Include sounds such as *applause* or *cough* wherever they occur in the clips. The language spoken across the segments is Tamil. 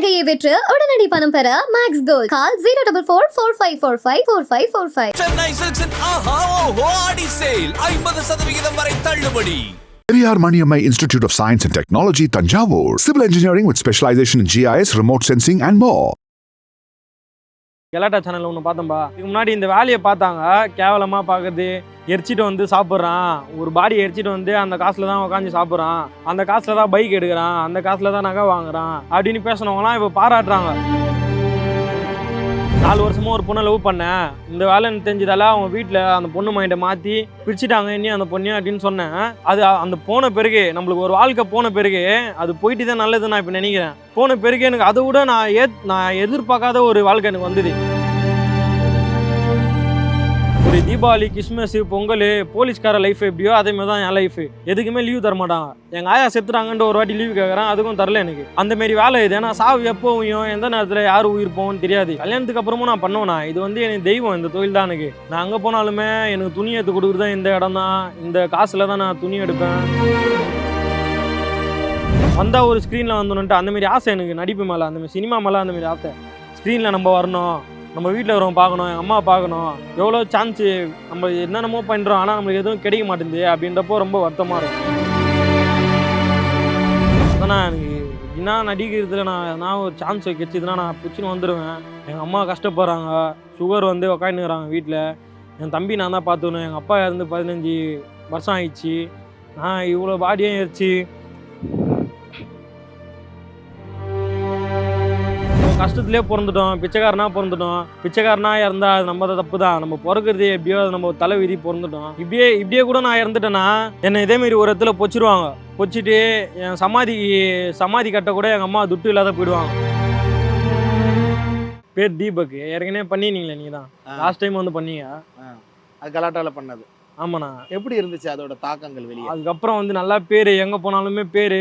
நகையை விற்று உடனடி பணம் பெற max gold call zero double four four five four five four five four five Chennai சில்க்ஸின் ஆஹா ஓஹோ ஆடி சேல் ஐம்பது சதவிகிதம் வரை தள்ளுபடி Maniammai Institute of Science and Technology, Tanjavur. Civil engineering with specialization in GIS, remote sensing, and more. கெலாட்டா சேனல் ஒன்று பார்த்தோம்பா இதுக்கு முன்னாடி இந்த வேலையை பார்த்தாங்க. கேவலமாக பார்க்குறது. எரிச்சிட்டு வந்து சாப்பிட்றான். ஒரு பாடி எரிச்சிட்டு வந்து அந்த காசில் தான் உட்காந்து சாப்பிட்றான். அந்த காசில் தான் பைக் எடுக்கிறான். அந்த காசில் தான் நகை வாங்குறான். அப்படின்னு பேசினவங்களாம் இப்போ பாராட்டுறாங்க. நாலு வருஷமா ஒரு பொண்ணை லவ் பண்ணேன். இந்த வேலைன்னு தெரிஞ்சதால அவங்க வீட்டில் அந்த பொண்ணு மைண்டை மாற்றி பிரிச்சுட்டாங்க. இனி அந்த பொண்ணு அப்படின்னு சொன்னேன். அது அந்த போன பிறகு நம்மளுக்கு ஒரு வாழ்க்கை போன பிறகு அது போயிட்டு தான் நல்லதுன்னு நான் இப்போ நினைக்கிறேன். போன பிறகு எனக்கு அதை விட நான் ஏ நான் எதிர்பார்க்காத ஒரு வாழ்க்கை எனக்கு வந்தது. ஒரு தீபாவளி கிறிஸ்மஸ் பொங்கல் போலீஸ்கார லைஃப் எப்படியோ அதே மாதிரி தான் என் லைஃப் எதுக்குமே லீவ் தர மாட்டாங்க. எங்கள் ஆயா செத்துறாங்கன்ற ஒரு வாட்டி லீவ் கேட்குறேன் அதுக்கும் தரல எனக்கு. அந்த மாரி வேலை இது. ஏன்னா சாவு எப்போ உயும் எந்த நேரத்தில் யார் உயிர் போகும்னு தெரியாது. கல்யாணத்துக்கு அப்புறமும் நான் பண்ணுவேனா? இது வந்து எனக்கு தெய்வம் இந்த தொழில் தான் எனக்கு. நான் அங்கே போனாலுமே எனக்கு துணி எடுத்து கொடுக்குறது இந்த இடம் தான். இந்த காசில் தான் நான் துணி எடுப்பேன். வந்தால் ஒரு ஸ்க்ரீனில் வந்தோன்ட்டு அந்தமாரி ஆசை எனக்கு. நடிப்பு மேலே அந்தமாரி சினிமா மேலே அந்தமாரி ஆசை. ஸ்க்ரீனில் நம்ம வரணும். நம்ம வீட்டில் இருக்கிறவங்க பார்க்கணும் எங்கள் அம்மா பார்க்கணும். எவ்வளோ சான்ஸு நம்ம என்னென்னமோ பண்ணுறோம் ஆனால் நம்மளுக்கு எதுவும் கிடைக்க மாட்டேங்குது அப்படின்றப்போ ரொம்ப வருத்தமாக இருக்கும். அதான் எனக்கு என்ன நடிக்கிறதுல நான் நான் ஒரு சான்ஸ் கிடைச்சதுன்னா நான் பிடிச்சின்னு வந்துடுவேன் எங்கள் அம்மா கஷ்டப்படுறாங்க சுகர் வந்து உக்காந்துக்கிறாங்க வீட்டில் என் தம்பி நான் தான் பார்த்துக்கணும். எங்கள் அப்பா இருந்து பதினஞ்சு வருஷம் ஆயிடுச்சு. நான் இவ்வளோ பாடியும் ஏறிச்சு கஷ்டத்துலேயே பிறந்துட்டோம் பிச்சைக்காரனா பிறந்துட்டோம். பிச்சைக்காரனா இறந்தா அது நம்ம தப்பு தான் நம்ம பிறக்கிறது எப்படியோ அது நம்ம தலை விதி பிறந்துட்டோம். இப்படியே இப்படியே கூட நான் இறந்துட்டேன்னா என்னை இதேமாரி ஒரு இடத்துல பொச்சிருவாங்க. பொச்சிட்டு என் சமாதி சமாதி கட்ட கூட எங்கள் அம்மா துட்டு இல்லாத போயிடுவாங்க. பேர் தீபக். ஏற்கனவே பண்ணினீங்களே நீங்கள் தான். லாஸ்ட் டைம் வந்து பண்ணீங்க. அது கலாட்டால பண்ணது. ஆமாண்ணா. எப்படி இருந்துச்சு அதோட தாக்கங்கள் வெளியே? அதுக்கப்புறம் வந்து நல்லா பேர் எங்கே போனாலுமே பேர்.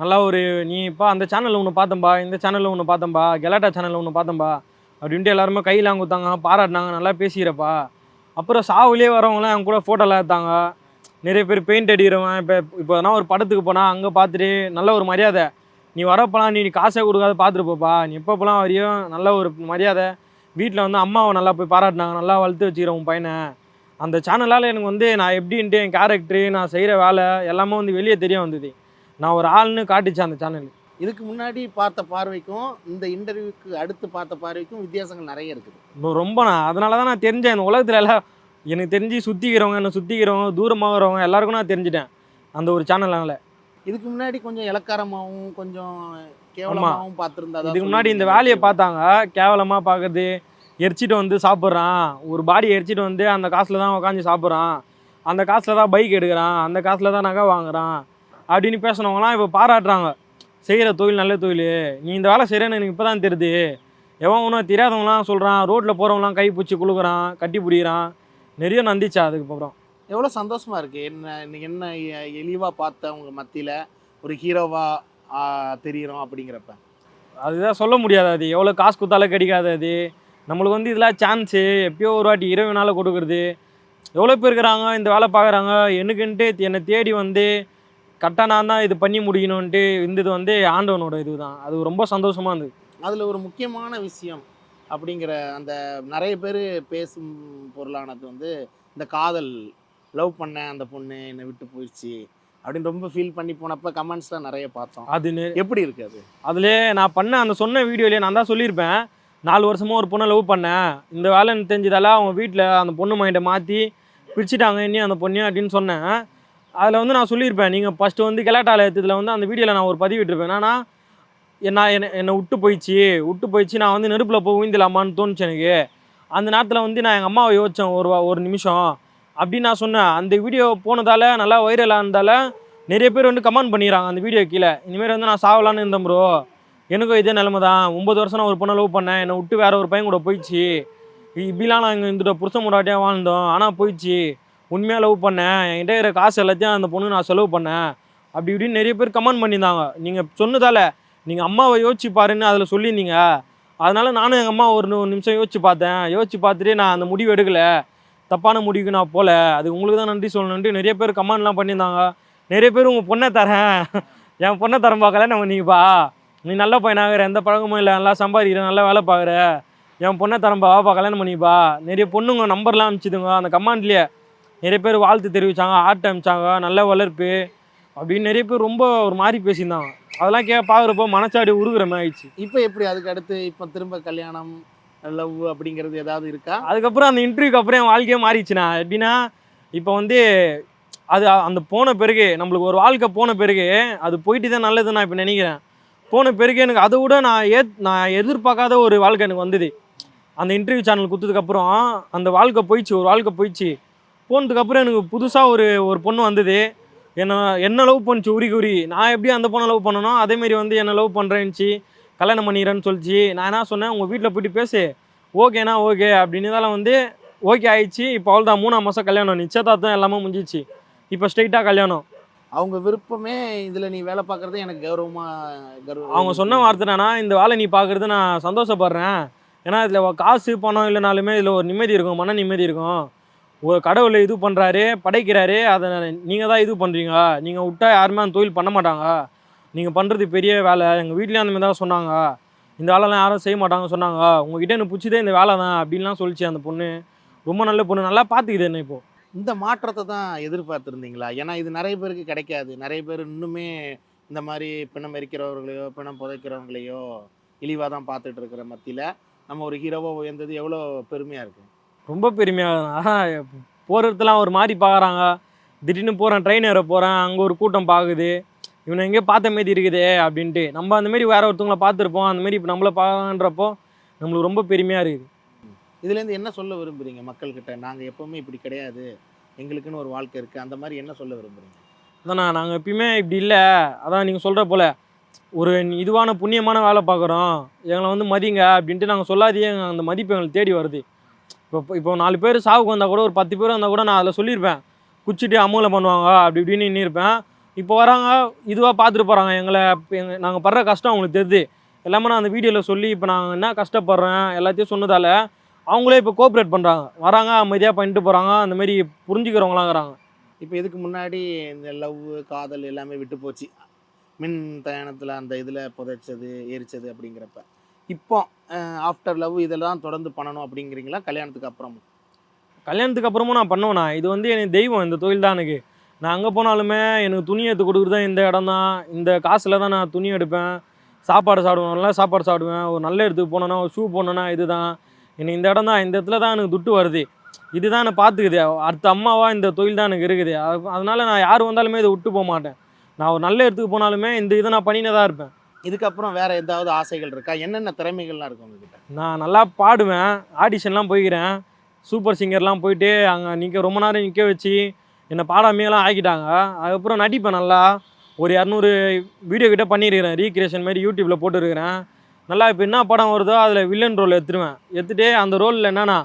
நல்லா ஒரு நீ இப்போ அந்த சேனலில் ஒன்று பார்த்தம்பா இந்த சேனலில் ஒன்று பார்த்தம்பா கெலாட்டா சேனலில் ஒன்று பார்த்தம்பா அப்படின்ட்டு எல்லாருமே கையெல்லாம் கொடுத்தாங்க. பாராட்டினாங்க நல்லா பேசிக்கிறப்பா. அப்புறம் சாவுலேயே வரவங்களாம் என் கூட ஃபோட்டோலாம் எடுத்தாங்க. நிறைய பேர் பெயிண்ட் அடிக்கிறவன் இப்போ இப்போ எதனா ஒரு படத்துக்கு போனால் அங்கே பார்த்துட்டு நல்ல ஒரு மரியாதை. நீ வரப்போலாம் நீ காசே கொடுக்காத பார்த்துட்டு போப்பா நீ எப்போப்பெல்லாம் வரையும் நல்ல ஒரு மரியாதை. வீட்டில் வந்து அம்மாவை நல்லா போய் பாராட்டினாங்க. நல்லா வளர்த்து வச்சுக்கிறேன் உன் பையனை. அந்த சேனலால் எனக்கு வந்து நான் எப்படின்ட்டு என் கேரக்டரு நான் செய்கிற வேலை எல்லாமே வந்து வெளியே தெரிய வந்தது. நான் ஒரு ஆள்னு காட்டுச்சு அந்த சேனல் இதுக்கு முன்னாடி பார்த்த பார்வைக்கும் இந்த இன்டர்வியூக்கு அடுத்து பார்த்த பார்வைக்கும் வித்தியாசங்கள் நிறைய இருக்குது. இப்போ ரொம்ப நான் அதனால தான் நான் தெரிஞ்சேன். இந்த உலகத்தில் எல்லாம் எனக்கு தெரிஞ்சு சுற்றிக்கிறவங்க என்ன சுற்றிக்கிறவங்க தூரமாகறவங்க எல்லாருக்கும் நான் தெரிஞ்சிட்டேன் அந்த ஒரு சேனல்னால இதுக்கு முன்னாடி கொஞ்சம் இலக்காரமாகவும் கொஞ்சம் கேவலமாகவும் பார்த்துருந்தா இதுக்கு முன்னாடி இந்த வேலையை பார்த்தாங்க. கேவலமாக பார்க்குறது எரிச்சிட்டு வந்து சாப்பிட்றான். ஒரு பாடி எரிச்சிட்டு வந்து அந்த காசில் தான் உட்காந்து சாப்பிட்றான். அந்த காசில் தான் பைக் எடுக்கிறான். அந்த காசில் தான் நகை வாங்குறான். அப்படின்னு பேசினவங்களாம் இப்போ பாராட்டுறாங்க. செய்கிற தொழில் நல்ல தொழில். நீ இந்த வேலை செய்கிறேன்னு எனக்கு இப்போ தான் தெரியுது. எவன் ஒன்றும் தெரியாதவங்களாம் சொல்கிறான் ரோட்டில் போகிறவங்களாம் கை பிடிச்சி குளுக்குறான் கட்டி பிடிக்கிறான். நிறைய நந்திச்சா அதுக்கப்புறம். எவ்வளோ சந்தோஷமா இருக்கு. என்ன இன்னைக்கு என்ன எ- எளிவா பார்த்த உங்க மத்தியில ஒரு ஹீரோவா தெரியுறோம் அப்படிங்கிறப்ப? அதுதான் சொல்ல முடியாது அது. எவ்வளோ காசு கொடுத்தாலும் கிடைக்காது அது. நம்மளுக்கு வந்து இதெல்லாம் சான்ஸு எப்பயோ ஒரு வாட்டி இரவுனால கொடுக்குறது. எவ்வளோ பேர் இருக்கிறாங்க இந்த வேலை பார்க்குறாங்க. எனக்குன்ட்டு என்னை தேடி வந்து கரெக்டாக நான் தான் இது பண்ணி முடிக்கணுன்ட்டு இருந்தது வந்து ஆண்டவனோட இது தான் அது ரொம்ப சந்தோஷமாக இருந்தது. அதுல ஒரு முக்கியமான விஷயம் அப்படிங்கிற அந்த நிறைய பேர் பேசும் பொருளானது வந்து இந்த காதல் லவ் பண்ண அந்த பொண்ணு என்னை விட்டு போயிடுச்சு அப்படின்னு ரொம்ப ஃபீல் பண்ணி போனப்ப கமெண்ட்ஸ்லாம் நிறைய பார்த்தோம். அது எப்படி இருக்கு அது? அதுலேயே நான் பண்ண அந்த சொன்ன வீடியோலேயே நான் தான் சொல்லியிருப்பேன். நாலு வருஷமாக ஒரு பொண்ணை லவ் பண்ணேன். இந்த வேலைன்னு தெரிஞ்சதால அவங்க வீட்டில் அந்த பொண்ணு மைண்டை மாற்றி பிரிச்சுட்டாங்க. இனி அந்த பொண்ணு அப்படின்னு சொன்னேன். அதில் வந்து நான் சொல்லியிருப்பேன். நீங்கள் ஃபஸ்ட்டு வந்து கெலாட்டால எடுத்ததில் வந்து அந்த வீடியோவில் நான் ஒரு பதிவிட்டிருப்பேன் என்னன்னா என்ன என்னை என்னை விட்டு போயிடுச்சு. விட்டு போயிடுச்சு. நான் வந்து நெருப்பில் போய் ஊந்திடலாமான்னு தோணுச்சு எனக்கு. அந்த நேரத்தில் வந்து நான் எங்கள் அம்மாவை யோசித்தேன் ஒரு வா- ஒரு நிமிஷம். அப்படின்னு நான் சொன்னேன். அந்த வீடியோ போனதால் நல்லா வைரலாக இருந்தால நிறைய பேர் வந்து கமெண்ட் பண்ணிடுறாங்க அந்த வீடியோ கீழே. இனிமேல் வந்து நான் சாவலான்னு இருந்தேன் ப்ரோ எனக்கும் இதே நிலமை தான் ஒம்பது வருஷம் நான் ஒரு பொண்ணை லவ் பண்ணேன். என்னை விட்டு வேற ஒரு பையன் கூட போயிடுச்சு. இப்படிலாம் நாங்கள் இந்த புருஷ முடாட்டியாக வாழ்ந்தோம். ஆனால் போயிடுச்சு. உண்மையாக லவ் பண்ணேன். என்கிட்ட இருக்கிற காசு எல்லாத்தையும் அந்த பொண்ணு நான் செலவு பண்ணேன். அப்படி இப்படின்னு நிறைய பேர் கமெண்ட் பண்ணியிருந்தாங்க. நீங்கள் சொன்னதால நீங்கள் அம்மாவை யோசிச்சு பாருன்னு அதில் சொல்லியிருந்தீங்க. அதனால் நானும் எங்கள் அம்மா ஒரு நிமிஷம் யோசிச்சு பார்த்தேன். யோசிச்சு பார்த்துட்டு நான் அந்த முடிவு எடுக்கலை. தப்பான முடிவுக்கு நான் போகல அது உங்களுக்கு தான் நன்றி சொல்லணுன்ட்டு நிறைய பேர் கமெண்ட்லாம் பண்ணியிருந்தாங்க. நிறைய பேர் உங்கள் பொண்ணை தரேன். *laughs* என் பொண்ணை தரம் பார்க்கல நம்ம நீங்கப்பா நீ நல்ல பையனாகிற எந்த பழக்கமும் இல்லை. நல்லா சம்பாதிக்கிற நல்லா வேலை பார்க்குற. என் பொண்ணை தரம்பா பார்க்கலன்னு கல்யாணம் பண்ணிப்பா நிறைய பொண்ணுங்க நம்பர்லாம் அனுப்பிச்சிதுங்க. அந்த கமாண்ட்லேயே நிறைய பேர் வாழ்த்து தெரிவித்தாங்க ஆட்டை அனுப்பிச்சாங்க நல்ல வளர்ப்பு அப்படின்னு நிறைய பேர் ரொம்ப ஒரு மாதிரி பேசியிருந்தாங்க. அதெல்லாம் கே பார்க்குறப்போ மனசாடி உருகுற மாதிரி ஆயிடுச்சு. இப்போ எப்படி அதுக்கு அடுத்து இப்போ திரும்ப கல்யாணம் லவ் அப்படிங்கிறது ஏதாவது இருக்கா? அதுக்கப்புறம் அந்த இன்டர்வியூக்கு அப்புறம் என் வாழ்க்கையே மாறிடுச்சுண்ணா. எப்படின்னா இப்போ வந்து அது அந்த போன பிறகு நம்மளுக்கு ஒரு வாழ்க்கை போன பிறகு அது போயிட்டு தான் நல்லதுன்னு நான் இப்போ நினைக்கிறேன். போன பிறகு எனக்கு அதை விட நான் ஏ நான் எதிர்பார்க்காத ஒரு வாழ்க்கை எனக்கு வந்தது. அந்த இன்டர்வியூ சேனல் கொடுத்ததுக்கப்புறம் அந்த வாழ்க்கை போயிடுச்சு ஒரு வாழ்க்கை போயிடுச்சு. போனதுக்கப்புறம் எனக்கு புதுசாக ஒரு ஒரு பொண்ணு வந்தது. என்ன என்ன லவ் பண்ணுச்சு? உரி உரி. நான் எப்படி அந்த பொண்ணை லவ் பண்ணனோ அதேமாரி வந்து என்ன லவ் பண்ணுறேன்னுச்சு கல்யாணம் பண்ணிடுறேன்னு சொல்லிச்சு. நான் என்ன சொன்னேன்? உங்கள் வீட்டில் போயிட்டு பேசு. ஓகேண்ணா ஓகே அப்படின்னு தான் வந்து ஓகே ஆயிடுச்சு. இப்போ அவள் தான் மூணாம் மாதம் கல்யாணம். நிச்சயதார்த்தம் எல்லாமே முடிஞ்சிச்சு இப்போ ஸ்ட்ரைட்டாக கல்யாணம். அவங்க விருப்பமே இதில் நீ வேலை பார்க்குறது எனக்கு கௌரவமாக கௌரவம் அவங்க சொன்ன வார்த்தை என்னன்னா இந்த வேலை நீ பார்க்குறது நான் சந்தோஷப்படுறேன். ஏன்னா இதில் காசு பணம் இல்லைனாலுமே இதில் ஒரு நிம்மதி இருக்கும் மன நிம்மதி இருக்கும். ஒரு கடவுளை இது பண்ணுறாரு படைக்கிறாரு அதை நீங்கள் தான் இது பண்ணுறீங்க நீங்கள் விட்டா யாருமே அந்த தொழில் பண்ண மாட்டாங்க. நீங்கள் பண்ணுறது பெரிய வேலை. எங்கள் வீட்லேயும் அந்த மாதிரி தான் சொன்னாங்க. இந்த வேலைலாம் யாரும் செய்ய மாட்டாங்க சொன்னாங்க. உங்ககிட்ட எனக்கு பிடிச்சதே இந்த வேலை தான் அப்படின்லாம் சொல்லிச்சு அந்த பொண்ணு. ரொம்ப நல்ல பொண்ணு. நல்லா பார்த்துக்குது என்ன இப்போது இந்த மாற்றத்தை தான் எதிர்பார்த்துருந்தீங்களா? ஏன்னா இது நிறைய பேருக்கு கிடைக்காது. நிறைய பேர் இன்னுமே இந்த மாதிரி பிணம் எரிக்கிறவர்களையோ பிணம் புதைக்கிறவங்களையோ இழிவாக தான் பார்த்துட்டு இருக்கிற மத்தியில் நம்ம ஒரு ஹீரோவாக உயர்ந்தது எவ்வளோ பெருமையாக இருக்குது ரொம்ப பெருமையாக போகிற இடத்துலாம் ஒரு மாதிரி பார்க்குறாங்க திடீர்னு போகிறேன் ட்ரெயின் ஏற போகிறேன் அங்கே ஒரு கூட்டம் பார்க்குது இவனை எங்கேயோ பார்த்த மாரி இருக்குதே அப்படின்ட்டு. நம்ம அந்த மாதிரி வேற ஒருத்தவங்கள பார்த்துருப்போம். அந்த மாதிரி இப்போ நம்மளை பார்க்கன்றப்போ நம்மளுக்கு ரொம்ப பெருமையாக இருக்குது. இதுலேருந்து என்ன சொல்ல விரும்புறீங்க மக்கள்கிட்ட? நாங்கள் எப்போவுமே இப்படி கிடையாது. எங்களுக்குன்னு ஒரு வாழ்க்கை இருக்குது அந்த மாதிரி என்ன சொல்ல விரும்புறீங்க? அதாண்ணா நாங்கள் எப்பயுமே இப்படி இல்லை. அதான் நீங்கள் சொல்கிற போல் ஒரு இதுவான புண்ணியமான வேலை பார்க்குறோம் எங்களை வந்து மதிங்க அப்படின்ட்டு நாங்கள் சொல்லாதையே எங்க அந்த மதிப்பு எங்களுக்கு தேடி வருது. இப்போ இப்போ நாலு பேர் சாவுக்கு வந்தால் கூட ஒரு பத்து பேர் வந்தால் கூட நான் அதில் சொல்லியிருப்பேன். குச்சிட்டு அமூலம் பண்ணுவாங்க அப்படி இப்படின்னு நின்றுருப்பேன் இப்போ வராங்க இதுவாக பார்த்துட்டு போகிறாங்க எங்களை எங்கள் நாங்கள் படுற கஷ்டம் அவங்களுக்கு தெரியுது. எல்லாமே நான் அந்த வீடியோவில் சொல்லி இப்போ நாங்கள் என்ன கஷ்டப்படுறேன் எல்லாத்தையும் சொன்னதால் அவங்களே இப்போ கோஆப்ரேட் பண்ணுறாங்க வராங்க அமைதியாக பண்ணிட்டு போகிறாங்க அந்த மாதிரி புரிஞ்சுக்கிறவங்களாங்கிறாங்க. இப்போ இதுக்கு முன்னாடி இந்த லவ் காதல் எல்லாமே விட்டு போச்சு. மின் தயானத்தில் அந்த இதில் புதைச்சது எரிச்சது அப்படிங்கிறப்ப. இப்போ ஆஃப்டர் லவ் இதெல்லாம் தொடர்ந்து பண்ணணும் அப்படிங்கிறீங்களா? கல்யாணத்துக்கு அப்புறம் கல்யாணத்துக்கு அப்புறமும் நான் பண்ணுவேண்ணா. இது வந்து எனக்கு தெய்வம் இந்த தொழில் தான் எனக்கு. நான் அங்கே போனாலுமே எனக்கு துணி எடுத்து கொடுக்குறது இந்த இடம் தான். இந்த காசில் தான் நான் துணி எடுப்பேன். சாப்பாடு சாப்பிடுவேன். நல்லா சாப்பாடு சாப்பிடுவேன். ஒரு நல்ல இடத்துக்கு போனோன்னா ஒரு ஷூ போனேன்னா இதுதான் எனக்கு இந்த இடம் தான் இந்த இடத்துல தான் எனக்கு துட்டு வருது. இதுதான் எனக்கு பார்த்துக்குது. அடுத்த அம்மாவாக இந்த தொழில் தான் எனக்கு இருக்குது. அது- நான் யார் வந்தாலுமே இதை விட்டு போக மாட்டேன். நான் ஒரு நல்ல இடத்துக்கு போனாலுமே இந்த இதை நான் பண்ணினே தான் இருப்பேன். இதுக்கப்புறம் வேற ஏதாவது ஆசைகள் இருக்கா? என்னென்ன திறமைகள்லாம் இருக்கு உங்ககிட்ட? நான் நல்லா பாடுவேன். ஆடிஷன்லாம் போய்க்கிறேன். சூப்பர் சிங்கர்லாம் போயிட்டு அங்கே நிற்க ரொம்ப நேரம் நிற்க வச்சு என்னை பாடாமையெல்லாம் ஆக்கிட்டாங்க. அதுக்கப்புறம் நடிப்பேன் நல்லா. ஒரு இரநூறு வீடியோ கிட்ட பண்ணியிருக்கிறேன். ரீக்ரியேஷன் மாதிரி யூடியூப்பில் போட்டுருக்கிறேன். நல்லா இப்போ என்ன படம் வருதோ அதில் வில்லன் ரோல் எடுத்துருவேன். எடுத்துகிட்டு அந்த ரோலில் என்னென்னா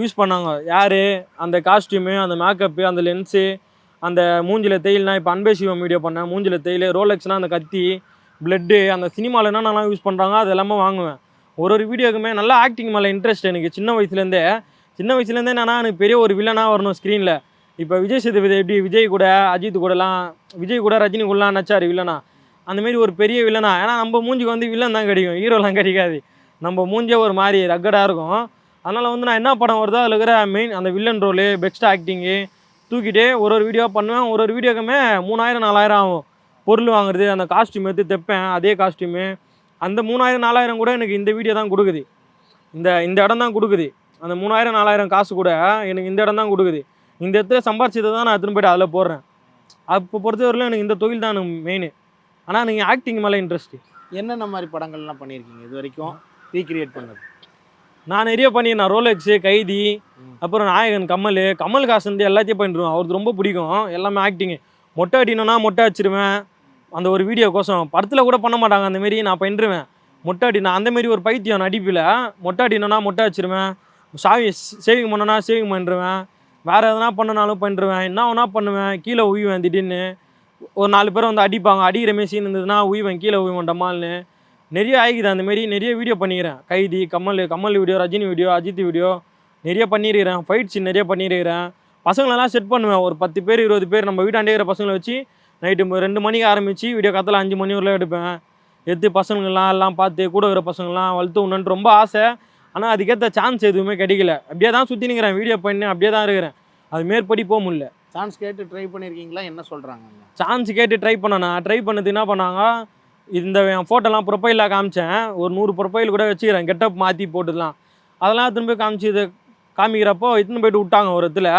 யூஸ் பண்ணாங்க. யார்? அந்த காஸ்டியூமு அந்த மேக்கப்பு அந்த லென்ஸு அந்த மூஞ்சில் தேயில்னா இப்போ அன்பே சிவம் வீடியோ பண்ணேன். மூஞ்சில் தேயில் ரோலெக்ஸ்னால் அந்த கத்தி பிளட்டு அந்த சினிமாவில் என்னென்னலாம் யூஸ் பண்ணுறாங்க அது எல்லாமே வாங்குவேன். ஒரு ஒரு வீடியோக்குமே நல்லா ஆக்டிங் மேலே இன்ட்ரெஸ்ட் எனக்கு. சின்ன வயசுலேருந்தே சின்ன வயசுலேருந்தே என்னன்னா எனக்கு பெரிய ஒரு வில்லனாக வரணும் ஸ்க்ரீனில் இப்போ விஜய் சேதுபதி எப்படி விஜய் கூட அஜித் கூடலாம் விஜய் கூட ரஜினி கூடலாம் நச்சார் வில்லனா அந்தமாரி ஒரு பெரிய வில்லனா ஏன்னா நம்ம மூஞ்சிக்கு வந்து வில்லன் தான் கிடைக்கும். ஹீரோலாம் கிடைக்காது. நம்ம மூஞ்சே ஒரு மாதிரி ரக்கடாக இருக்கும். அதனால் வந்து நான் என்ன படம் வருதோ அதில் இருக்கிற மெயின் அந்த வில்லன் ரோலு பெஸ்ட் ஆக்டிங்கு தூக்கிட்டு ஒரு ஒரு வீடியோ பண்ணுவேன். ஒரு ஒரு வீடியோக்குமே மூணாயிரம் நாலாயிரம் ஆகும். பொருள் வாங்குறது அந்த காஸ்டியூம் எடுத்து தைப்பேன் அதே காஸ்டியூமு அந்த மூணாயிரம் நாலாயிரம் கூட எனக்கு இந்த வீடியோ தான் கொடுக்குது. இந்த இந்த இடம் தான் கொடுக்குது. அந்த மூணாயிரம் நாலாயிரம் காசு கூட எனக்கு இந்த இடம் தான் கொடுக்குது. இந்த இடத்துல சம்பாரிச்சதை தான் நான் எடுத்துன்னு போய்ட்டு அதில் போடுறேன். அப்போ பொறுத்தவரையிலும் எனக்கு இந்த தொழில் தான் எனக்கு மெயின் ஆனால் நீங்கள் ஆக்டிங் மேலே இன்ட்ரெஸ்ட்டு என்னென்ன மாதிரி படங்கள்லாம் பண்ணியிருக்கீங்க இது வரைக்கும்? ரீக்ரியேட் பண்ணது. நான் நிறைய பண்ணியிருந்தேன். ரோலெக்ஸு கைதி அப்புறம் நாயகன் கமல் கமல் காசு எல்லாத்தையும் பண்ணிடுவேன் அவருக்கு ரொம்ப பிடிக்கும். எல்லாமே ஆக்டிங்கு மொட்டை அடிக்கணும்னா மொட்டை அடிச்சிருவேன். அந்த ஒரு வீடியோ கோசம். படத்தில் கூட பண்ண மாட்டாங்க அந்த மாரி. நான் பண்ணிடுவேன் மொட்டை அடி நான் அந்தமாரி ஒரு பைத்தியம் நடிப்பில். மொட்டை மொட்டை வச்சிருவேன் சாவி சேவிங் பண்ணனா சேவிங் பண்ணிடுவேன் வேறு எதனா பண்ணனாலும் பண்ணிடுவேன் என்ன வேணா பண்ணுவேன். கீழே உய்வேன் திடீர்னு. ஒரு நாலு பேர் வந்து அடிப்பாங்க. அடிக்கிற மாரி சீன் இருந்ததுன்னா உய்வேன். கீழே உய்வேன் டமால்னு நிறைய ஆகிக்குது அந்த மாரி. நிறைய வீடியோ பண்ணிக்கிறேன். Kaithi Kamal Kamal video Rajini video Ajith video நிறைய பண்ணியிருக்கிறேன் ஃபைட் சீன் நிறைய பண்ணியிருக்கிறேன் பசங்களெல்லாம் செட் பண்ணுவேன். ஒரு பத்து பேர் இருபது பேர் நம்ம வீட்டாண்டே இருக்கிற பசங்களை வச்சு நைட்டு ரெண்டு மணிக்கு ஆரம்பித்து வீடியோ கத்தில் அஞ்சு மணி வரல எடுப்பேன். எடுத்து பசங்கள்லாம் எல்லாம் பார்த்து கூட இருக்கிற பசங்கள்லாம் வளர்த்து விடணுன்ட்டு ரொம்ப ஆசை. ஆனால் அதுக்கேற்ற சான்ஸ் எதுவுமே கிடைக்கல. அப்படியே தான் சுற்றி நிற்கிறேன் வீடியோ பண்ணி அப்படியே தான் இருக்கிறேன். அது மேற்படி போக முடியல. சான்ஸ் கேட்டு ட்ரை பண்ணியிருக்கீங்களா என்ன சொல்கிறாங்க சான்ஸ் கேட்டு ட்ரை பண்ணேன் ட்ரை பண்ணது என்ன பண்ணாங்க? இந்த என் ஃபோட்டோலாம் ப்ரொஃபைலில் காமிச்சேன். ஒரு நூறு ப்ரொஃபைல் கூட வச்சுக்கிறேன். கெட்டப் மாற்றி போட்டுலாம் அதெல்லாம் திரும்ப போய் காமிச்சு இது காமிக்கிறப்போ இட்டுன்னு போயிட்டு விட்டாங்க ஒரு இடத்துல.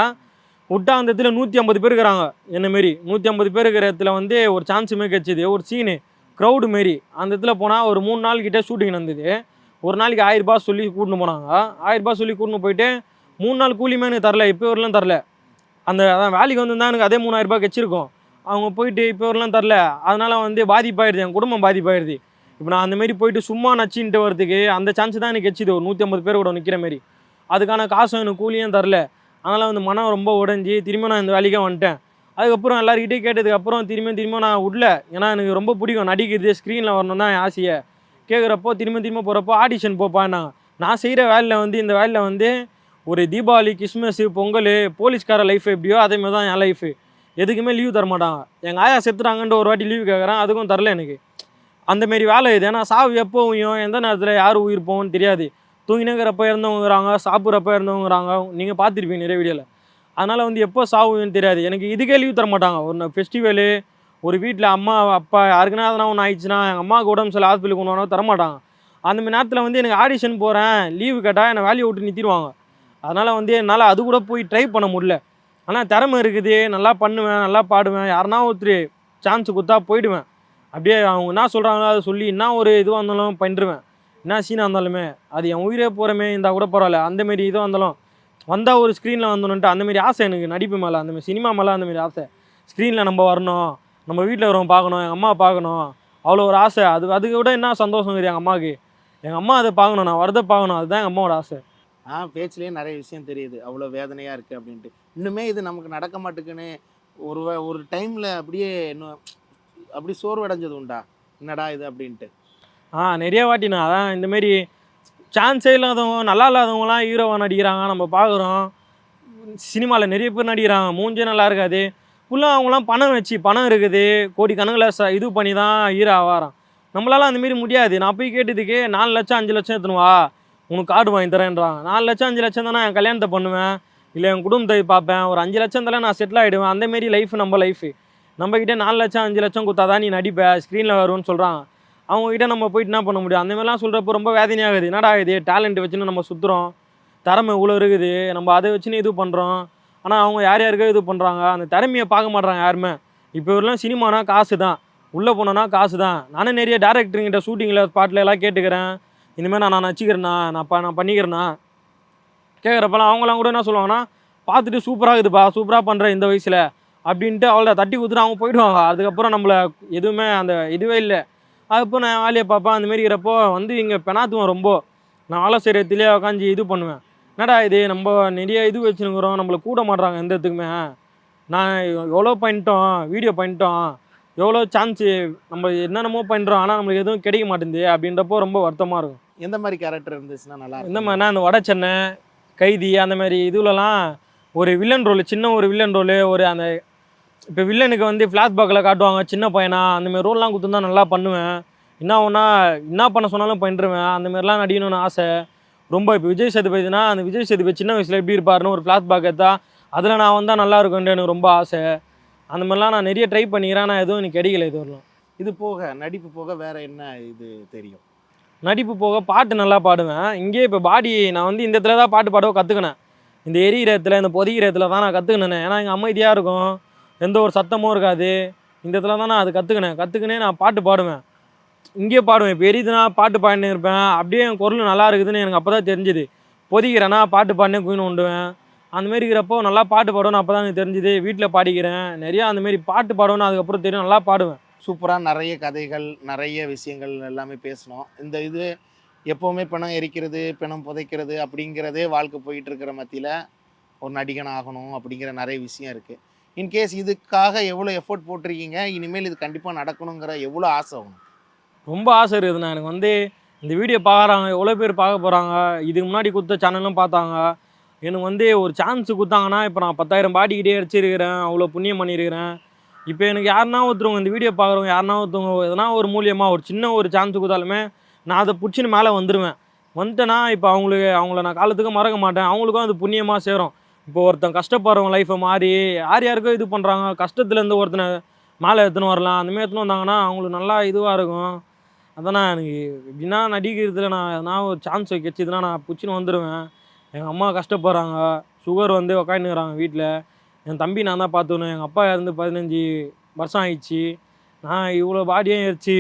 விட்டா அந்த இடத்துல நூற்றி ஐம்பது பேர் இருக்கிறாங்க. என்னமாரி நூற்றி ஐம்பது பேர் இருக்கிற இடத்துல வந்து ஒரு சான்ஸுமே கிடச்சிது. ஒரு சீனு க்ரௌடு மாரி. அந்த இடத்துல போனால் ஒரு மூணு நாள் கிட்டே ஷூட்டிங் நடந்தது. ஒரு நாளைக்கு ஆயிரரூபா சொல்லி கூட்டின்னு போனாங்க. ஆயிரம் சொல்லி கூட்டின்னு போயிட்டு மூணு நாள் கூலியுமே எனக்கு தரல. இப்போ வரலாம் தரல. அந்த அதான் வேலைக்கு வந்திருந்தா எனக்கு அதே மூணாயிரம் ரூபாய் அவங்க போயிட்டு இப்போ வரலாம் தரல. அதனால் வந்து பாதிப்பாயிடுது என் குடும்பம் பாதிப்பாயிடுது இப்போ நான் அந்தமாரி போயிட்டு சும்மா நச்சின்ட்டு வரதுக்கு அந்த சான்ஸ் தான் எனக்கு கெச்சிது ஒரு நூற்றி ஐம்பது பேர் கூட நிற்கிற மாரி. அதுக்கான காசும் எனக்கு கூலியும் தரல. அதனால் வந்து மனம் ரொம்ப உடைஞ்சி திரும்ப நான் இந்த வேலைக்கே வந்துட்டேன். அதுக்கப்புறம் எல்லாருக்கிட்டே கேட்டதுக்கப்புறம் திரும்ப திரும்ப நான் விடல ஏன்னா எனக்கு ரொம்ப பிடிக்கும். நடிக்கிறது ஸ்க்ரீனில் வரணும் தான் என் ஆசையை. கேட்குறப்போ திரும்ப திரும்ப போகிறப்போ ஆடிஷன் போப்பான்னாங்க. நான் செய்கிற வேலையில் வந்து இந்த வேலையில் வந்து ஒரு தீபாவளி கிறிஸ்மஸ்ஸு பொங்கல் போலீஸ்கார லைஃப் எப்படியோ அதேமாதிரி தான் என் லைஃபு எதுக்குமே லீவ் தரமாட்டான் எங்கள் ஆயா செத்துறாங்கன்ட்டு ஒரு வாட்டி லீவ் கேட்குறேன் அதுக்கும் தரல எனக்கு. அந்தமாரி வேலை இது. ஏன்னா சாவு எப்போ உயும் எந்த நேரத்தில் யார் உயிர் போகும்னு தெரியாது. தூங்கினங்கிறப்ப இறந்தவங்கிறாங்க சாப்பிட்றப்ப இறந்தவங்கிறாங்க நீங்கள் பார்த்துருப்பீங்க நிறைய வீடியோவில் அதனால் வந்து எப்போ சாவு தெரியாது. எனக்கு இதுக்கே லீவ் தர மாட்டாங்க ஒரு ஃபெஸ்டிவலு ஒரு வீட்டில் அம்மா அப்பா யாருக்குன்னா எதனா ஒன்று ஆயிடுச்சுன்னா எங்கள் அம்மாவுக்கு உடம்பு சில ஹாஸ்பிட்டலுக்கு கொண்டு வரணும் தரமாட்டாங்க. அந்த மாதிரி நேரத்தில் வந்து எனக்கு ஆடிஷன் போகிறேன் லீவு கேட்டால் என்னை வேலையை விட்டு நிறுத்திடுவாங்க. அதனால் வந்து என்னால் அது கூட போய் ட்ரை பண்ண முடியல. ஆனால் திறமை இருக்குது. நல்லா பண்ணுவேன் நல்லா பாடுவேன். யாருனா ஒருத்தர் சான்ஸ் கொடுத்தா போயிடுவேன். அப்படியே அவங்க என்ன சொல்கிறாங்களோ அதை சொல்லி என்ன ஒரு இதுவாக இருந்தாலும் பண்ணிடுவேன் என்ன சீனாக இருந்தாலுமே அது என் உயிரே போகிறமே இருந்தால் கூட பரவாயில்ல. அந்தமாரி இதுவாக இருந்தாலும் வந்தால் ஒரு ஸ்க்ரீனில் வந்தணுன்ட்டு அந்தமாரி ஆசை எனக்கு நடிப்பு மேலே அந்தமாரி சினிமா மேலே அந்தமாரி ஆசை. ஸ்க்ரீனில் நம்ம வரணும் நம்ம வீட்டில் வரவங்க பார்க்கணும் எங்கள் அம்மா பார்க்கணும் அவ்வளோ ஒரு ஆசை. அது அதுக்கு விட என்ன சந்தோஷம் இருக்குது எங்கள் அம்மாவுக்கு? எங்கள் அம்மா அதை பார்க்கணும் நான் வரதை பார்க்கணும் அதுதான் எங்கள் அம்மாவோட ஆசை. ஆ பேச்சுலேயே நிறைய விஷயம் தெரியுது. அவ்வளோ வேதனையாக இருக்குது அப்படின்ட்டு. இன்னுமே இது நமக்கு நடக்க மாட்டேங்குன்னு ஒரு ஒரு டைமில் அப்படியே இன்னும் அப்படி சோர்வடைஞ்சது உண்டா? என்னடா இது அப்படின்ட்டு. ஆ நிறைய வாட்டிண்ணா அதான் இந்தமாரி சான்ஸே இல்லாதவங்க நல்லா இல்லாதவங்களாம் ஹீரோவாக நடிக்கிறாங்க. நம்ம பார்க்குறோம் சினிமாவில் நிறைய பேர் நடிக்கிறாங்க. மூஞ்சே நல்லா இருக்காது. ஃபுல்லாக அவங்களாம் பணம் வச்சு பணம் இருக்குது. கோடி கணக்கில் ச இது பண்ணி தான் ஹீரோ ஆவாராம் நம்மளால அந்தமாரி முடியாது. நான் போய் கேட்டதுக்கு நாலு லட்சம் அஞ்சு லட்சம் எடுத்துன்னு வா. உனக்கு கார்டு வாங்கி தரேன்றாங்க. நாலு லட்சம் அஞ்சு லட்சம் தானே என் கல்யாணத்தை பண்ணுவேன். இல்லை என் குடும்பத்தை பார்ப்பேன். ஒரு அஞ்சு லட்சம் தலை நான் செட்டில் ஆகிடுவேன் அந்தமாரி லைஃப் நம்ம லைஃப் நம்மக்கிட்டே நாலு லட்சம் அஞ்சு லட்சம் கொடுத்தாதான் நீ நடிப்ப. ஸ்க்ரீனில் வரும்னு சொல்கிறாங்க அவங்ககிட்ட நம்ம போயிட்டு என்ன பண்ண முடியும்? அந்த மாதிரிலாம் சொல்கிறப்போ ரொம்ப வேதனையாகுது. என்னடா இது? டேலண்ட் வச்சுன்னு நம்ம சுற்றுறோம் திறமை இவ்வளோ இருக்குது. நம்ம அதை வச்சுன்னு இது பண்ணுறோம் ஆனால் அவங்க யார் யாருக்கோ இது பண்ணுறாங்க அந்த திறமையை பார்க்க மாட்றாங்க யாருமே. இப்போ இவரெல்லாம் சினிமானா காசு தான் உள்ளே போனோன்னா காசு தான் நானும் நிறைய டேரக்டருங்கிட்ட ஷூட்டிங்கில் ஸ்பாட்டில் எல்லாம் கேட்டுக்கிறேன். இனிமேல் நான் நான் நச்சிக்கிறேண்ணா நான் ப நான் பண்ணிக்கிறேண்ணா கேட்குறப்பெல்லாம் அவங்களாம் கூட என்ன சொல்லுவாங்கன்னா பார்த்துட்டு சூப்பராக இருக்குதுப்பா. சூப்பராக பண்ணுற இந்த வயசில். அப்படின்ட்டு அவளை தட்டி கொடுத்துட்டு அவங்க போயிடுவாங்க. அதுக்கப்புறம் நம்மளை எதுவுமே அந்த இதுவே இல்லை. அதுக்கப்புறம் நான் வேலையை பார்ப்பேன். அந்த மாதிரி இருக்கிறப்போ வந்து இங்கே பெணாத்துவேன் ரொம்ப. நான் வேலை செய்கிற இடத்துலேயே உட்காந்து இது பண்ணுவேன். என்னடா இது? நம்ம நிறைய இது வச்சுருக்குறோம். நம்மளை கூட மாட்றாங்க எந்த இடத்துக்குமே. நான் எவ்வளோ பண்ணிட்டோம்? வீடியோ பண்ணிட்டோம். எவ்வளோ சான்ஸு நம்ம என்னென்னமோ பண்ணுறோம் ஆனால் நம்மளுக்கு எதுவும் கிடைக்க மாட்டேங்குது. அப்படின்றப்போ ரொம்ப வருத்தமாக இருக்கும். எந்த மாதிரி கேரக்டர் இருந்துச்சுன்னா நல்லா இந்த மாதிரினா அந்த வட சென்னை கைதி அந்த மாதிரி இதுலலாம் ஒரு வில்லன் ரோல் சின்ன ஒரு வில்லன் ரோலு ஒரு அந்த இப்போ வில்லனுக்கு வந்து ஃப்ளாஷ்பேக்கில் காட்டுவாங்க சின்ன பையனா அந்த மாதிரி ரோல்லாம் கொடுத்துருந்தா நல்லா பண்ணுவேன். என்ன ஒன்றா என்ன பண்ண சொன்னாலும் பண்ணிருவேன் அந்த மாதிரிலாம் நடிக்கணும்னு ஆசை. ரொம்ப இப்போ விஜய் சேதுபதினா அந்த விஜய் சேதுபதி சின்ன வயசில் எப்படி இருப்பாருன்னு ஒரு ஃப்ளாஷ்பேக் எடுத்தா அதில் நான் வந்தால் நல்லா இருக்கும்னு எனக்கு ரொம்ப ஆசை. அந்த மாதிரிலாம் நான் நிறைய ட்ரை பண்ணிக்கிறேன். ஆனால் எதுவும் எனக்கு கிடைக்கல இது வரலாம். இது போக நடிப்பு போக வேற என்ன இது தெரியும்? நடிப்பு போக பாட்டு நல்லா பாடுவேன். இங்கேயே இப்போ பாடி நான் வந்து இந்த இடத்துல தான் பாட்டு பாடவோ கற்றுக்கினேன் இந்த எரியிற இடத்துல இந்த பொதிகிற இடத்துல தான் நான் கற்றுக்கினேன் ஏன்னா இங்கே அமைதியாக இருக்கும். எந்த ஒரு சத்தமும் இருக்காது. இந்த இடத்துல தான் நான் அது கற்றுக்கினேன் கற்றுக்கினே நான் பாட்டு பாடுவேன். இங்கேயே பாடுவேன். இப்போ பாட்டு பாடின்னு இருப்பேன். அப்படியே என் குரல் நல்லா இருக்குதுன்னு எனக்கு அப்போ தான் தெரிஞ்சுது. பொதிக்கிறேன்னா பாட்டு பாடினே குயின் உண்டுவேன். அந்தமாரி இருக்கிறப்போ நல்லா பாட்டு பாடுவேன் அப்போ தான் எனக்கு தெரிஞ்சுது. வீட்டில் பாடிக்கிறேன். நிறையா அந்தமாரி பாட்டு பாடுவேன் அதுக்கப்புறம் தெரியும். நல்லா பாடுவேன். சூப்பராக நிறைய கதைகள் நிறைய விஷயங்கள் எல்லாமே பேசணும் இந்த இது எப்போவுமே பிணம் எரிக்கிறது பிணம் புதைக்கிறது அப்படிங்கிறதே வாழ்க்கை போயிட்டு இருக்கிற மத்தியில் ஒரு நடிகன் ஆகணும் அப்படிங்கிற நிறைய விஷயம் இருக்குது இன்கேஸ் இதுக்காக எவ்வளோ எஃபோர்ட் போட்டிருக்கீங்க இனிமேல் இது கண்டிப்பாக நடக்கணுங்கிற எவ்வளோ ஆசை ஆகும் ரொம்ப ஆசை இருக்குதுண்ணா எனக்கு வந்து இந்த வீடியோ பார்க்குறாங்க எவ்வளோ பேர் பார்க்க போகிறாங்க இதுக்கு முன்னாடி கொடுத்த சேனலும் பார்த்தாங்க. எனக்கு வந்து ஒரு சான்ஸ் கொடுத்தாங்கன்னா இப்போ நான் பத்தாயிரம் பாடிக்கிட்டே அடிச்சிருக்கிறேன் அவ்வளோ புண்ணியம் பண்ணியிருக்கிறேன் இப்போ எனக்கு யாருனா ஒருத்தவங்க இந்த வீடியோ பார்க்குறவங்க யாருனா ஒருத்தவங்க எதனா ஒரு மூலியமாக ஒரு சின்ன ஒரு சான்ஸ் கொடுத்தாலுமே நான் அதை பிடிச்சின்னு மேலே வந்துடுவேன் வந்துட்டேன்னா இப்போ அவங்களுக்கு அவங்கள நான் காலத்துக்கு மறக்க மாட்டேன். அவங்களுக்கும் அது புண்ணியமாக சேரும். இப்போ ஒருத்தன் கஷ்டப்படுறவங்க லைஃப்பை மாறி யார் யாருக்கோ இது பண்ணுறாங்க கஷ்டத்துலேருந்து ஒருத்தனை மேலே எடுத்துன்னு வரலாம் அந்தமாரி எடுத்துன்னு வந்தாங்கன்னா அவங்களுக்கு நல்லா இதுவாக இருக்கும். அதான் எனக்கு எப்படின்னா நடிக்கிறதுல நான் எதனா ஒரு சான்ஸ் கிடச்சிதுன்னா நான் பிடிச்சின்னு வந்துடுவேன் எங்கள் அம்மா கஷ்டப்படுறாங்க சுகர் வந்து உக்காந்துக்கிறாங்க வீட்டில் என் தம்பி நான் தான் பார்த்துக்கணும். எங்கள் அப்பா இருந்து பதினஞ்சு வருஷம் ஆயிடுச்சு. நான் இவ்வளோ பாடியும் ஏறிச்சு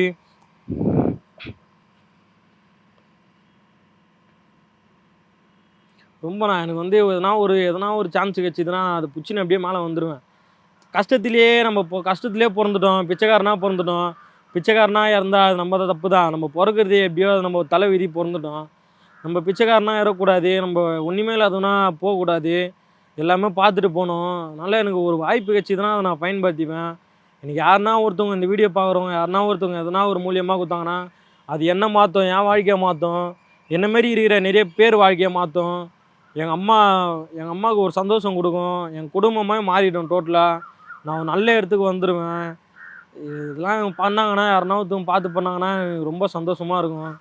ரொம்ப நான் எனக்கு வந்து எதனா ஒரு எதனா ஒரு சான்ஸ் கிடச்சிதுன்னா அது பிடிச்சின்னு அப்படியே மேலே வந்துடுவேன் கஷ்டத்திலேயே நம்ம இப்போ கஷ்டத்திலே பிறந்துட்டோம் பிச்சைக்காரனா பிறந்துட்டோம். பிச்சைக்காரனா இறந்தா அது நம்ம தப்பு தான் நம்ம பிறக்கிறது எப்படியோ அது நம்ம தலை விதி பிறந்துட்டோம். நம்ம பிச்சைக்காரனா இறக்கூடாது நம்ம ஒன்றுமே இல்லாதவனா போகக்கூடாது. எல்லாமே பார்த்துட்டு போகணும். அதனால் எனக்கு ஒரு வாய்ப்பு கிடச்சிதுன்னா அதை நான் பயன்படுத்திப்பேன். எனக்கு யாருனா ஒருத்தவங்க இந்த வீடியோ பார்க்குறவங்க யாருனா ஒருத்தவங்க எதனா ஒரு மூலியமாக கொடுத்தாங்கன்னா அது என்ன மாற்றும் என் வாழ்க்கையை மாற்றும் என்ன மாரி இருக்கிற நிறைய பேர் வாழ்க்கையை மாற்றும் எங்கள் அம்மா எங்கள் அம்மாவுக்கு ஒரு சந்தோஷம் கொடுக்கும். என் குடும்பமே மாறிடும் டோட்டலாக நான் ஒரு நல்ல இடத்துக்கு வந்துடுவேன் இதெல்லாம் பண்ணாங்கன்னா யாருனா ஒருத்தவங்க பார்த்து பண்ணாங்கன்னா எனக்கு ரொம்ப சந்தோஷமாக இருக்கும்.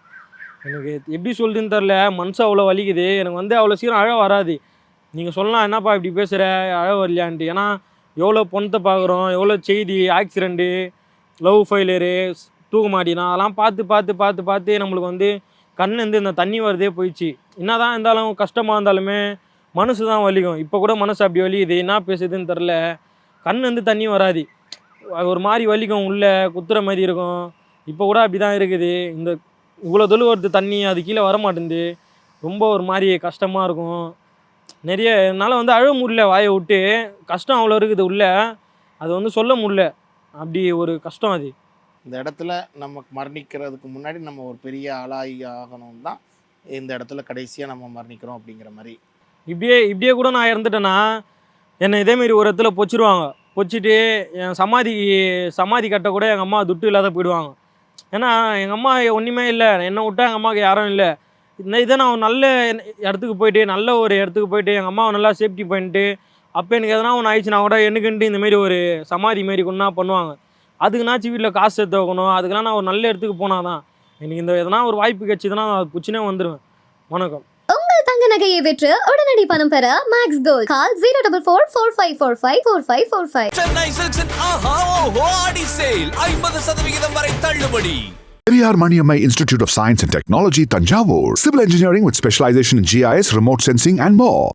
எனக்கு எப்படி சொல்கிறதுன்னு தெரில மனசு அவ்வளோ வலிக்குது. எனக்கு வந்து அவ்வளோ சீக்கிரம் அழ வராது. நீங்கள் சொல்லலாம் என்னப்பா இப்படி பேசுகிற அழ வரலையான்ட்டு. ஏன்னா எவ்வளோ பொணத்தை பார்க்குறோம் எவ்வளோ செய்தி ஆக்சிடெண்ட்டு லவ் ஃபெயிலியரு தூக்க மாட்டினா அதெல்லாம் பார்த்து பார்த்து பார்த்து பார்த்து நம்மளுக்கு வந்து கண்ணுலேருந்து இந்த தண்ணி வரதே போயிடுச்சு. என்ன தான் இருந்தாலும் கஷ்டமாக இருந்தாலுமே மனசு தான் வலிக்கும். இப்போ கூட மனசு அப்படி வலிக்குது. என்ன பேசுதுன்னு தெரில கண்ணுலேருந்து தண்ணி வராது. ஒரு மாதிரி வலிக்கும். உள்ளே குத்துற மாதிரி இருக்கும். இப்போ கூட அப்படி தான் இருக்குது. இந்த இவ்வளோ தொழில் வருது தண்ணி அது கீழே வர மாட்டேங்குது ரொம்ப ஒரு மாதிரி கஷ்டமாக இருக்கும். நிறைய என்னால் வந்து அழ முடியல. வாயை விட்டு. கஷ்டம் அவ்வளோ இருக்குது உள்ளே. அது வந்து சொல்ல முடியல. அப்படி ஒரு கஷ்டம் அது. இந்த இடத்துல நம்ம மரணிக்கிறதுக்கு முன்னாடி நம்ம ஒரு பெரிய ஆளாகி ஆகணும் தான் இந்த இடத்துல கடைசியாக நம்ம மரணிக்கிறோம் அப்படிங்கிற மாதிரி. இப்படியே இப்படியே கூட நான் இறந்துட்டேன்னா என்னை இதேமாரி ஒரு இடத்துல பொச்சிருவாங்க. பொச்சிட்டு என் சமாதி சமாதி கட்ட கூட எங்கள் அம்மா துட்டு இல்லாத போயிடுவாங்க. ஏன்னா எங்கள் அம்மா ஒன்றுமே இல்லை. என்னை விட்டா எங்கள் அம்மாவுக்கு யாரும் இல்லை. இந்த இதை நான் ஒரு நல்ல இடத்துக்கு போயிட்டு நல்ல ஒரு இடத்துக்கு போயிட்டு எங்கள் அம்மாவை நல்லா சேஃப்டி பண்ணிட்டு அப்போ எனக்கு எதனா ஒன்று ஆயிடுச்சுன்னா கூட எனக்குன்ட்டு இந்தமாரி ஒரு சமாதி மாரி கொண்டா பண்ணுவாங்க. அதுக்குனாச்சும் வீட்டில் காசு சேர்த்து வைக்கணும். அதுக்கெல்லாம் நான் ஒரு நல்ல இடத்துக்கு போனால் தான் எனக்கு இந்த எதனா ஒரு வாய்ப்பு கிடைச்சிதுன்னா நான் புச்சினே வந்துடுவேன் வணக்கம். தங்க நகையை விற்று உடனடி பணம் பெற max gold call zero double four four five four five four five four five Chennai சில்க்ஸின் ஆஹா ஓஹோ ஆடி சேல். ஐம்பது சதவிகிதம் வரை தள்ளுபடி. Periyar Maniammai Institute of Science and Technology, Tanjavur. Civil engineering with specialization in GIS, remote sensing, and more.